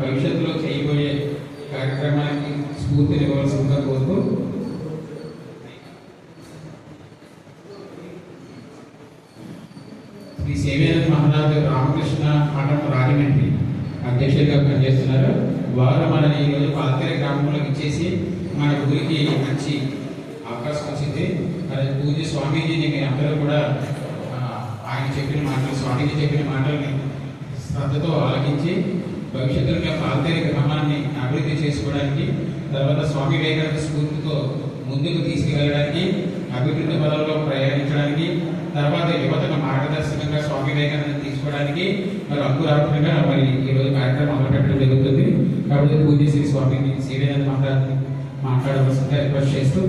భవిష్యత్తులో చేయబోయే కార్యక్రమానికి స్ఫూర్తినివ్వాల్సిందిగా కోరుతూ శ్రీ సేవేంద్ర మహారాజు రామకృష్ణ మఠం రాజమండ్రి అధ్యక్షుడిగా పనిచేస్తున్నారు. వారు మన ఈరోజు పాల్తేర గ్రామంలోకి ఇచ్చేసి మన ఊరికి మంచి అవకాశం వచ్చింది. మరి పూజ స్వామీజీని మీ అందరూ కూడా ఆయన చెప్పిన మాటలు స్వామీజీ చెప్పిన మాటల్ని శ్రద్ధతో ఆలకించి భవిష్యత్తులో మేము పాల్తేర గ్రామాన్ని అభివృద్ధి చేసుకోవడానికి తర్వాత స్వామి వివేకానంద స్ఫూర్తితో ముందుకు తీసుకెళ్ళడానికి అభివృద్ధి పదంలో ప్రయాణించడానికి తర్వాత యువతకు మార్గదర్శకంగా స్వామి వివేకానంద తీసుకోవడానికి మరి అంకురాత్మకంగా మరి ఈరోజు రోజు కార్యక్రమం మొదలుపెట్టడం జరుగుతుంది. కాబట్టి పూజ శ్రీ స్వామిని శివేనంద మహారాజ్ని మాట్లాడవలసిందిగా రిక్వెస్ట్ చేస్తూ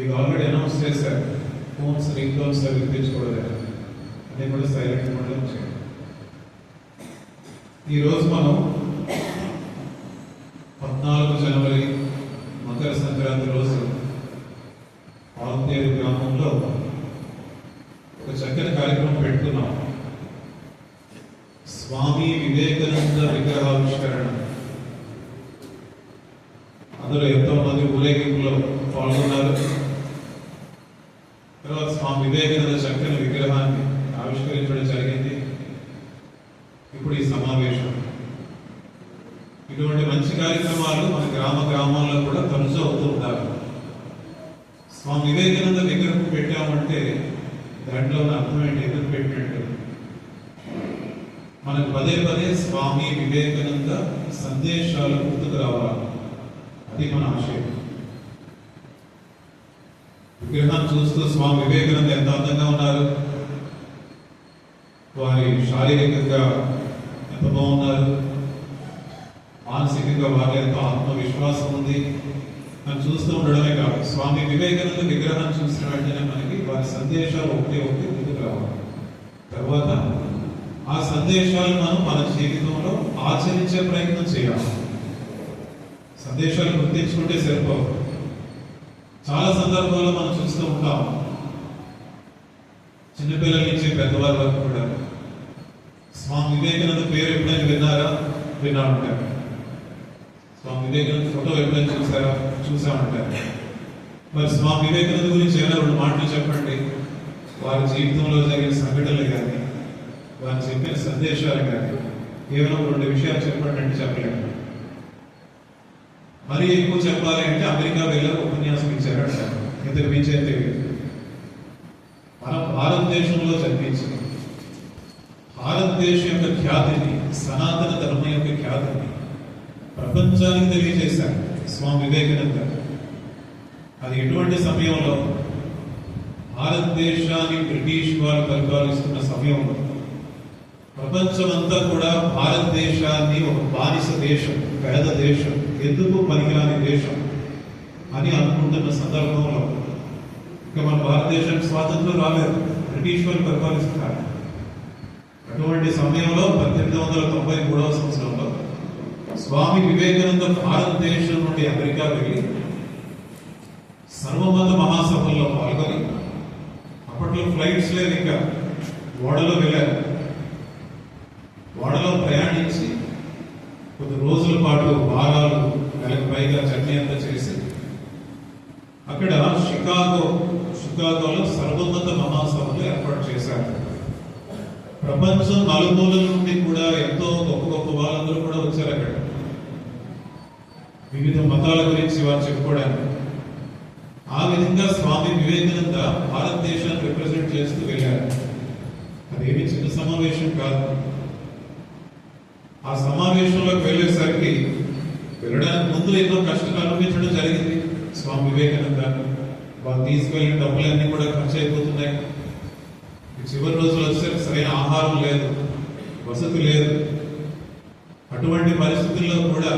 మీకు ఆల్రెడీ అనౌన్స్ చేశారు. ఫోన్స్ రింగ్ టోన్స్ అవి తెచ్చుకోవడం అన్నీ కూడా సైలెంట్ మోడ్లో చేయండి ఈరోజు మనం పద్నాలుగు జనవరి మకర సంక్రాంతి రోజు ఆల్తేరు గ్రామంలో ఒక చక్కని కార్యక్రమం పెట్టుకున్నాం స్వామి వివేకానంద విగ్రహావిష్కరణ అందులో ఎంతో మంది ఊరేగింపులో పాల్గొన్నారు తర్వాత స్వామి వివేకానంద చక్కని విగ్రహాన్ని ఆవిష్కరించడం జరిగింది ఇప్పుడు ఈ సమావేశం ఇటువంటి మంచి కార్యక్రమాలు మన గ్రామ గ్రామాల్లో కూడా తరచూ అవుతూ ఉండాలి స్వామి వివేకానంద విగ్రహం పెట్టామంటే దాంట్లో అర్థం ఏంటి? ఎందుకు పెట్టినట్టు మనకు పదే పదే స్వామి వివేకానంద సందేశాలు గుర్తుకు రావాలి. అది మన ఆశయం. విగ్రహం చూస్తూ స్వామి వివేకానంద ఎంత అందంగా ఉన్నారు? వారి శారీరకంగా ఎంత బాగున్నారు మానసికంగా వారి ఎంత ఆత్మవిశ్వాసం ఉంది. అని చూస్తూ ఉండడమే కాదు స్వామి వివేకానంద విగ్రహాన్ని చూసిన వెంటనే మనకి వారి సందేశాలు ఒకటి ఒకటి ముందుకు రావాలి. తర్వాత ఆ సందేశాలు మనం మన జీవితంలో ఆచరించే ప్రయత్నం చేయాలి. సందేశాలు గుర్తించుకుంటే సరిపోవు చాలా సందర్భాల్లో మనం చూస్తూ ఉంటాం. చిన్నపిల్లల నుంచి పెద్దవారి వరకు కూడా స్వామి వివేకానంద పేరు ఎప్పుడైనా విన్నారా? విన్నా ఉంటారు స్వామి వివేకానంద ఫోటో ఎప్పుడైనా చూసారా? చూసా ఉంటారు మరి స్వామి వివేకానంద గురించి ఏమైనా రెండు మాటలు చెప్పండి? వారి జీవితంలో జరిగిన సంఘటనలు కానీ వారు చెప్పిన సందేశాలు కానీ కేవలం రెండు విషయాలు చెప్పండి అంటే చెప్పలేము. మరి ఎక్కువ చెప్పాలి అంటే అమెరికా వెళ్ళి ఉపన్యాసం ఇచ్చారంట. అంటారు ఇంతకు మించి అయితే మన భారతదేశంలో జన్మించి. భారతదేశం యొక్క ఖ్యాతిని సనాతన ధర్మం యొక్క ఖ్యాతిని ప్రపంచానికి తెలియజేశారు స్వామి వివేకానంద. అది ఎటువంటి సమయంలో? భారతదేశాన్ని బ్రిటిష్ వారు పరిపాలిస్తున్న సమయంలో. ప్రపంచమంతా కూడా భారతదేశాన్ని ఒక బానిస దేశం పేద దేశం ఎందుకు పనికిరాని దేశం అని అనుకుంటున్న సందర్భంలో. ఇంకా మన భారతదేశానికి స్వాతంత్రం రాలేదు. బ్రిటిష్ వారు పరిపాలిస్తున్నారు. అటువంటి సమయంలో పద్దెనిమిది వందల తొంభై మూడవ సంవత్సరంలో స్వామి వివేకానంద భారతదేశం నుండి అమెరికా వెళ్ళి సర్వమత మహాసభల్లో పాల్గొని అప్పట్లో ఫ్లైట్స్ లేదు ఇంకా ఓడలో వెళ్ళారు. ఓడలో ప్రయాణించి కొద్ది రోజుల పాటు వారాలు నెలకు పైగా జర్నీ అంతా చేసి అక్కడ షికాగో షికాగోలో సర్వోన్నత మహాసభలు ఏర్పాటు చేశారు. ప్రపంచం నలుమూల నుండి కూడా ఎంతో గొప్ప గొప్ప వాళ్ళందరూ కూడా వచ్చారు అక్కడ. వివిధ మతాల గురించి వారు చెప్పుకోవడానికి. ఆ విధంగా స్వామి వివేకానంద భారతదేశాన్ని రిప్రజెంట్ చేస్తూ వెళ్ళారు. అదేమి చిన్న సమావేశం కాదు. ఆ సమావేశంలోకి వెళ్ళేసరికి వెళ్ళడానికి ముందు ఎన్నో కష్టాలు అనుభవించడం జరిగింది. స్వామి వివేకానంద వాళ్ళు తీసుకెళ్ళిన డబ్బులన్నీ కూడా ఖర్చు అయిపోతున్నాయి. చివరి రోజులు వచ్చేసరికి సరైన ఆహారం లేదు వసతి లేదు. అటువంటి పరిస్థితుల్లో కూడా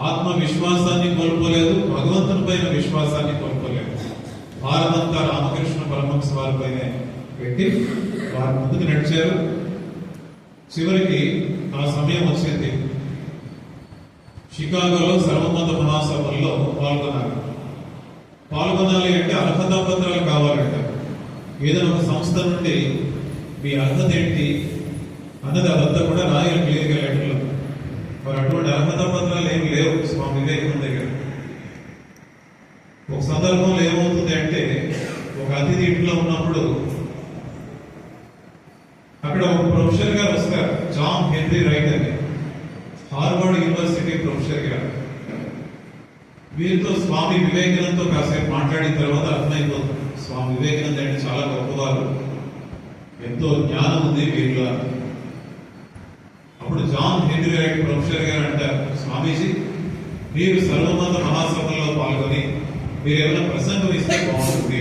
ఆత్మ విశ్వాసాన్ని కోల్పోలేదు భగవంతుని పైన విశ్వాసాన్ని కోల్పోలేదు. భారతంతా రామకృష్ణ పరమహంస వారిపైనే పెట్టి వారి ముందుకు నడిచారు. చివరికి ఆ సమయం వచ్చింది. షికాగోలో సర్వమత మహాసభల్లో పాల్గొన్నారు పాల్గొనాలి అంటే అర్హత పత్రాలు కావాలండి ఏదైనా ఒక సంస్థ నుండి మీ అర్హత ఏంటి అన్నది అదంతా కూడా రాయాలి క్లియర్గా లెటర్లో మరి అటువంటి అర్హత పత్రాలు ఏమి లేవు స్వామి వివేకానంద దగ్గర. ఒక సందర్భంలో ఏమవుతుంది అంటే ఒక అతిథి ఇంట్లో ఉన్నప్పుడు అక్కడ ఒక ప్రొఫెసర్ గారు వస్తారు జాన్ హెన్రీ రైట్ అని. హార్వర్డ్ యూనివర్సిటీ ప్రొఫెసర్ గారు. వీరితో స్వామి వివేకానందతో కాసేపు మాట్లాడిన తర్వాత అర్థమైపోతుంది. స్వామి వివేకానంద అంటే చాలా గొప్పవారు. ఎంతో జ్ఞానం ఉంది వీరిలో. అప్పుడు జాన్ హెన్రీ రైట్ ప్రొఫెసర్ గారు అంటారు స్వామీజీ మీరు సర్వమత మహాసభల్లో పాల్గొని మీరు ఏమైనా ప్రసంగం ఇస్తే బాగుంటుంది.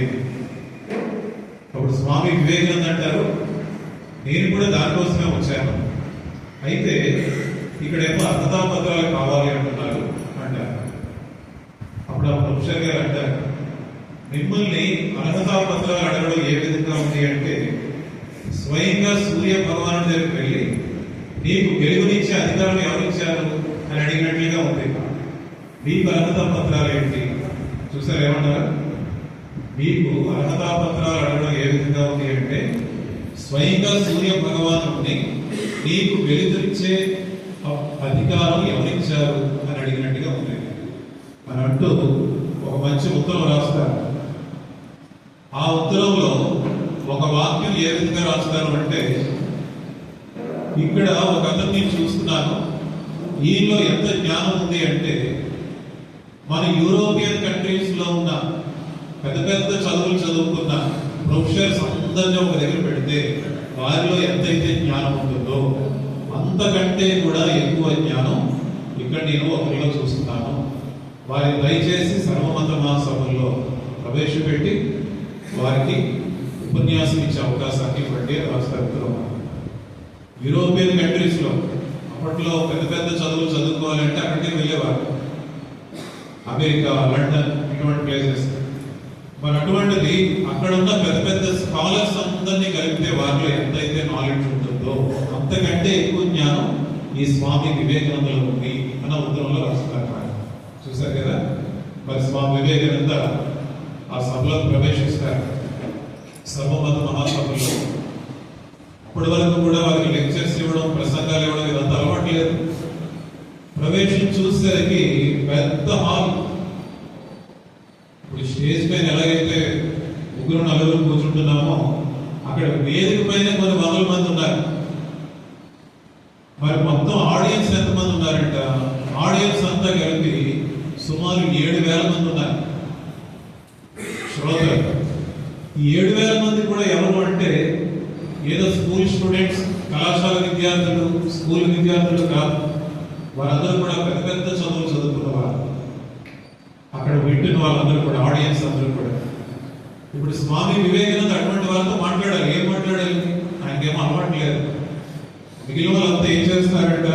అప్పుడు స్వామి వివేకానంద అంటారు నేను కూడా దానికోసమే వచ్చాను. అయితే ఇక్కడేమో అర్హతా పత్రాలు కావాలి అంటున్నారు అంటారు. అప్పుడు ఆ ప్రొఫెసర్ గారు అంటారు మిమ్మల్ని అర్హతా పత్రాలు అడగడం ఏ విధంగా ఉంది అంటే స్వయంగా సూర్య భగవాను దగ్గరికి వెళ్ళి నీకు వెలుగునిచ్చే అధికారం ఎవరిచ్చారు అని అడిగినట్లుగా ఉంది. మీకు అర్హత పత్రాలు ఏంటి? చూసారు ఏమన్నారు మీకు అర్హతా పత్రాలు అడగడం ఏ విధంగా ఉంది అంటే స్వయంగా సూర్య భగవానుడిని నీకు వెలుగునిచ్చే అధికారం ఎవరిచ్చారు అని అడిగినట్టుగా ఉంది. అని అంటూ ఒక మంచి ఉత్తరం రాస్తారు. ఆ ఉత్తరంలో ఒక వాక్యం ఏ విధంగా రాస్తాను అంటే ఇక్కడ ఒక అతన్ని నేను చూస్తున్నాను. ఈయనలో ఎంత జ్ఞానం ఉంది అంటే మన యూరోపియన్ కంట్రీస్లో ఉన్న పెద్ద పెద్ద చదువులు చదువుకున్న ప్రొఫెసర్స్ అందరినీ ఒక దగ్గర పెడితే వారిలో ఎంతైతే జ్ఞానం ఉంటుందో అంతకంటే కూడా ఎక్కువ జ్ఞానం ఇక్కడ నేను ఒకరిలో చూస్తున్నాను. వారి దయచేసి సర్వమత మహాసభల్లో ప్రవేశపెట్టి వారికి ఉపన్యాసం ఇచ్చే అవకాశాన్ని ఇవ్వండి అని యూరోపియన్ కంట్రీస్లో అప్పట్లో పెద్ద పెద్ద చదువులు చదువుకోవాలంటే అక్కడికి వెళ్ళేవారు అమెరికా లండన్ ఇటువంటి ప్లేసెస్. మరి అటువంటిది అక్కడ ఉన్న పెద్ద పెద్ద స్కాలర్స్ అందరినీ కలిపితే వారిలో ఎంతైతే నాలెడ్జ్ ఉంటుందో అంతకంటే ఎక్కువ జ్ఞానం ఈ స్వామి వివేకానందలో ఉంది అన్న ఉత్తరంలో రాస్తున్నారు చూసారు కదా? మరి స్వామి వివేకానంద ఆ సభలో ప్రవేశిస్తారు. సర్వమత మహాసభలో. అప్పటి వరకు కూడా వారికి లెక్చర్స్ ఇవ్వడం ప్రసంగాలు ఇవ్వడం ఇదంతా అలవాటు లేదు. ప్రవేశం చూసేసరికి పెద్ద హాల్. ఇప్పుడు స్టేజ్ పైన ఎలాగైతే ముగ్గురు నలుగురు కూర్చుంటున్నామో అక్కడ వేదిక పైన కొన్ని వందల మంది ఉన్నారు. మరి మొత్తం ఆడియన్స్ ఎంతమంది ఉన్నారంట? ఆడియన్స్ అంతా కలిపి సుమారు ఏడు వేల మంది ఉన్నారు. శ్రోత ఈ ఏడు వేల మంది కూడా ఎవరు అంటే ఏదో స్కూల్ స్టూడెంట్స్ కళాశాల విద్యార్థులు స్కూల్ విద్యార్థులు కాదు. వారందరూ కూడా పెద్ద పెద్ద చదువులు చదువుకున్న వారు. అక్కడ వింటున్న వాళ్ళందరూ కూడా ఆడియన్స్ అందరూ కూడా. ఇప్పుడు స్వామి వివేకానంద అటువంటి వాళ్ళతో మాట్లాడాలి. ఏం మాట్లాడాలి? ఆయనకేమో అలవాటు లేదు. మిగిలిన వాళ్ళంతా ఏం చేస్తారంట?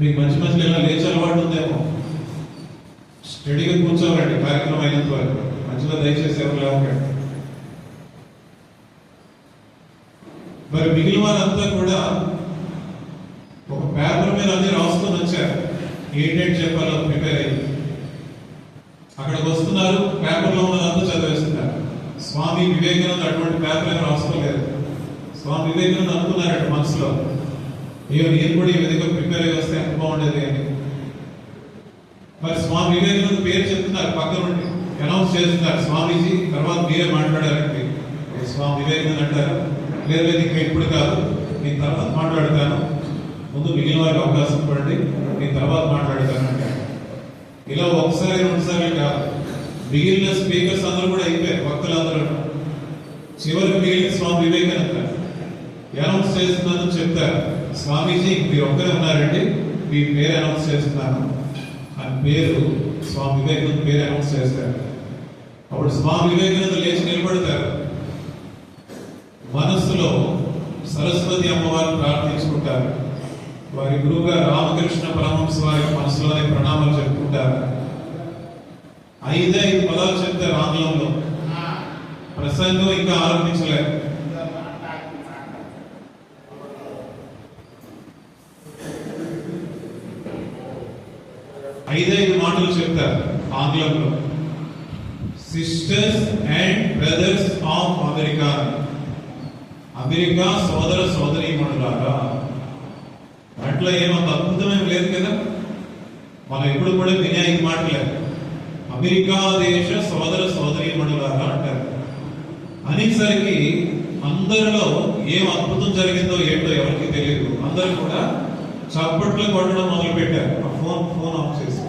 మీకు మంచి మంచి ఇలా లేచి అలవాటు ఉందేమో? స్టడీగా కూర్చోవాలండి కార్యక్రమం అయినంత వరకు. మధ్యలో దయచేసి ఎవరు లేవకండి మరి మిగిలిన వారంతా కూడా ఒక పేపర్ మీద అన్ని రాసుకొని వచ్చారు. ఏంటంటే చెప్పాలో ప్రిపేర్ అయ్యి. అక్కడికి వస్తున్నారు పేపర్లో ఉన్నదంతా చదివేస్తున్నారు. స్వామి వివేకానంద అటువంటి పేపర్ ఏం రాసుకోలేదు. స్వామి వివేకానంద అనుకున్నారట మనసులో. అయ్యో నేను కూడా ఈ విధంగా ప్రిపేర్ అయ్యి వస్తే ఎంత బాగుండేది అని. మరి స్వామి వివేకానంద పేరు చెప్తున్నారు పక్కనుండి అనౌన్స్ చేస్తున్నారు. స్వామీజీ తర్వాత మీరే మాట్లాడారండి స్వామి వివేకానంద అంటారు. లేదు లేదు ఇంకా ఇప్పుడు కాదు. నేను తర్వాత మాట్లాడతాను. ముందు మిగిలిన వారికి అవకాశం ఇవ్వండి. నేను తర్వాత మాట్లాడతాను అంటారు. ఇలా ఒకసారి రెండుసారి కాదు. మిగిలిన స్పీకర్స్ అందరూ కూడా అయిపోయారు భక్తులు అందరూ చివరికి మిగిలిన స్వామి వివేకానంద. అనౌన్స్ చేస్తున్నాను చెప్తారు. స్వామీజీ మీరు ఒక్కరే ఉన్నారండి. మీ పేరు అనౌన్స్ చేస్తున్నాను. పేరు స్వామి వివేకానంద పేరు అనౌన్స్ చేస్తారు. అప్పుడు స్వామి వివేకానంద లేచి నిలబడతారు. మనస్సులో సరస్వతి అమ్మవారిని ప్రార్థించుకుంటారు. వారి గురువుగా రామకృష్ణ పరమహంస వారి మనసులోనే ప్రణామాలు చెప్పుకుంటారు. ఐదే ఐదు పదాలు చెప్తారు ఆంగ్లంలో. ప్రసంగం ఇంకా ఆరంభించలేదు ఐదైదు మాటలు చెప్తారు ఆంగ్లంలో. Sisters and brothers of America America సోదర సోదరీమణులారా. అట్లా ఏమంత అద్భుతమేం లేదు కదా? మనం ఎప్పుడు కూడా వినాయక మాటలే. అమెరికా దేశ సోదర సోదరీమణులారా అంటారు. అనేసరికి అందరిలో ఏం అద్భుతం జరిగిందో ఏంటో ఎవరికి తెలియదు. అందరూ కూడా చప్పట్లు కొట్టడం మొదలు పెట్టారు ఆ ఫోన్ ఫోన్ ఆఫ్ చేసి.